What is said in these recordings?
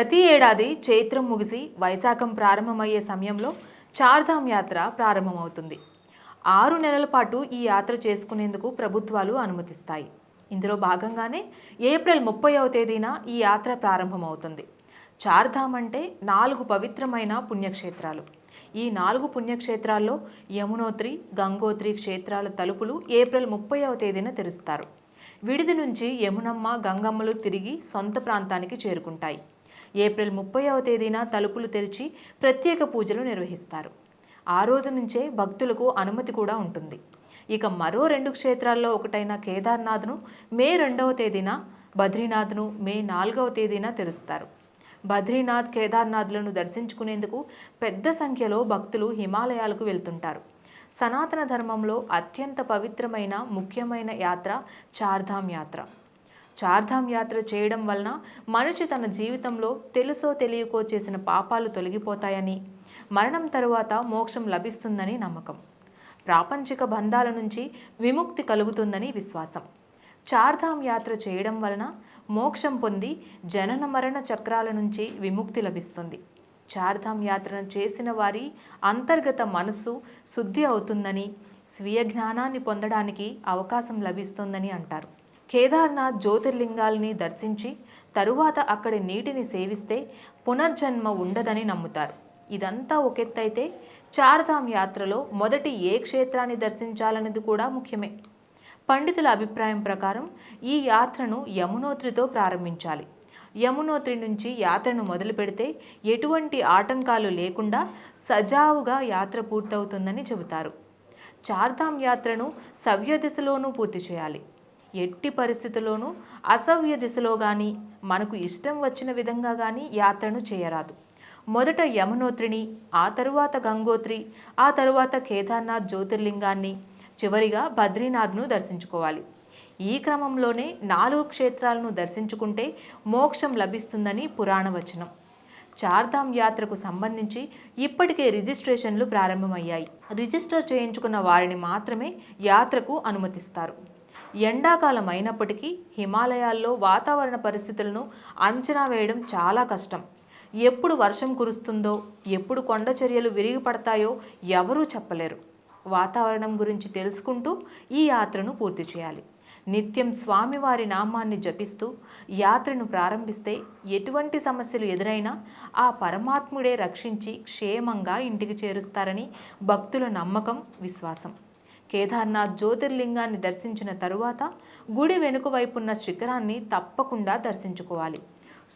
ప్రతి ఏడాది చైత్రం ముగిసి వైశాఖం ప్రారంభమయ్యే సమయంలో చార్ధామ్ యాత్ర ప్రారంభమవుతుంది. ఆరు నెలల పాటు ఈ యాత్ర చేసుకునేందుకు ప్రభుత్వాలు అనుమతిస్తాయి. ఇందులో భాగంగానే ఏప్రిల్ ముప్పైవ తేదీన ఈ యాత్ర ప్రారంభమవుతుంది. చార్ధామ్ అంటే నాలుగు పవిత్రమైన పుణ్యక్షేత్రాలు. ఈ నాలుగు పుణ్యక్షేత్రాల్లో యమునోత్రి గంగోత్రి క్షేత్రాల తలుపులు ఏప్రిల్ ముప్పైవ తేదీన తెరుస్తారు. విడిది నుంచి యమునమ్మ గంగమ్మలు తిరిగి సొంత ప్రాంతానికి చేరుకుంటాయి. ఏప్రిల్ ముప్పైవ తేదీన తలుపులు తెరిచి ప్రత్యేక పూజలు నిర్వహిస్తారు. ఆ రోజు నుంచే భక్తులకు అనుమతి కూడా ఉంటుంది. ఇక మరో రెండు క్షేత్రాల్లో ఒకటైన కేదార్నాథ్ను మే రెండవ తేదీన బద్రీనాథ్ను మే నాలుగవ తేదీన తెరుస్తారు. బద్రీనాథ్ కేదార్నాథ్లను దర్శించుకునేందుకు పెద్ద సంఖ్యలో భక్తులు హిమాలయాలకు వెళ్తుంటారు. సనాతన ధర్మంలో అత్యంత పవిత్రమైన ముఖ్యమైన యాత్ర చార్ధామ్ యాత్ర. చార్ధామ్ యాత్ర చేయడం వలన మనిషి తన జీవితంలో తెలుసో తెలియకో చేసిన పాపాలు తొలగిపోతాయని మరణం తరువాత మోక్షం లభిస్తుందని నమ్మకం. ప్రాపంచిక బంధాల నుంచి విముక్తి కలుగుతుందని విశ్వాసం. చార్ధామ్ యాత్ర చేయడం వలన మోక్షం పొంది జనన మరణ చక్రాల నుంచి విముక్తి లభిస్తుంది. చార్ధామ్ యాత్రను చేసిన వారి అంతర్గత మనస్సు శుద్ధి అవుతుందని స్వీయ జ్ఞానాన్ని పొందడానికి అవకాశం లభిస్తుందని అంటారు. కేదార్నాథ్ జ్యోతిర్లింగాల్ని దర్శించి తరువాత అక్కడి నీటిని సేవిస్తే పునర్జన్మ ఉండదని నమ్ముతారు. ఇదంతా ఒకెత్తైతే చార్ధామ్ యాత్రలో మొదటి ఏ క్షేత్రాన్ని దర్శించాలనేది కూడా ముఖ్యమే. పండితుల అభిప్రాయం ప్రకారం ఈ యాత్రను యమునోత్రితో ప్రారంభించాలి. యమునోత్రి నుంచి యాత్రను మొదలు పెడితే ఎటువంటి ఆటంకాలు లేకుండా సజావుగా యాత్ర పూర్తవుతుందని చెబుతారు. చార్ధామ్ యాత్రను సవ్య దిశలోనూ పూర్తి చేయాలి. ఎట్టి పరిస్థితుల్లోనూ అసవ్య దిశలో కానీ మనకు ఇష్టం వచ్చిన విధంగా కానీ యాత్రను చేయరాదు. మొదట యమునోత్రిని ఆ తరువాత గంగోత్రి ఆ తరువాత కేదార్నాథ్ జ్యోతిర్లింగాన్ని చివరిగా బద్రీనాథ్ను దర్శించుకోవాలి. ఈ క్రమంలోనే నాలుగు క్షేత్రాలను దర్శించుకుంటే మోక్షం లభిస్తుందని పురాణ వచనం. చార్ధామ్ యాత్రకు సంబంధించి ఇప్పటికే రిజిస్ట్రేషన్లు ప్రారంభమయ్యాయి. రిజిస్టర్ చేయించుకున్న వారిని మాత్రమే యాత్రకు అనుమతిస్తారు. ఎండాకాలం అయినప్పటికీ హిమాలయాల్లో వాతావరణ పరిస్థితులను అంచనా వేయడం చాలా కష్టం. ఎప్పుడు వర్షం కురుస్తుందో ఎప్పుడు కొండ చర్యలు విరిగిపడతాయో ఎవరూ చెప్పలేరు. వాతావరణం గురించి తెలుసుకుంటూ ఈ యాత్రను పూర్తి చేయాలి. నిత్యం స్వామివారి నామాన్ని జపిస్తూ యాత్రను ప్రారంభిస్తే ఎటువంటి సమస్యలు ఎదురైనా ఆ పరమాత్ముడే రక్షించి క్షేమంగా ఇంటికి చేరుస్తారని భక్తుల నమ్మకం విశ్వాసం. కేదార్నాథ్ జ్యోతిర్లింగాన్ని దర్శించిన తరువాత గుడి వెనుక వైపున్న శిఖరాన్ని తప్పకుండా దర్శించుకోవాలి.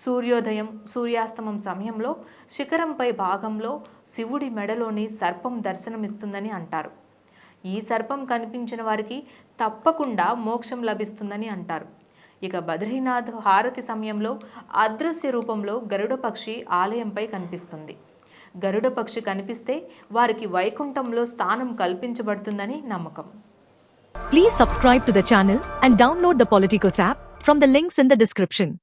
సూర్యోదయం సూర్యాస్తమం సమయంలో శిఖరంపై భాగంలో శివుడి మెడలోని సర్పం దర్శనమిస్తుందని అంటారు. ఈ సర్పం కనిపించిన వారికి తప్పకుండా మోక్షం లభిస్తుందని అంటారు. ఇక బద్రీనాథ్ హారతి సమయంలో అదృశ్య రూపంలో గరుడ పక్షి ఆలయంపై కనిపిస్తుంది. గరుడ పక్షి కనిపిస్తే వారికి వైకుంఠంలో స్థానం కల్పించబడుతుందని నమ్మకం. Please subscribe to the channel and download the Politicos app from the links in the description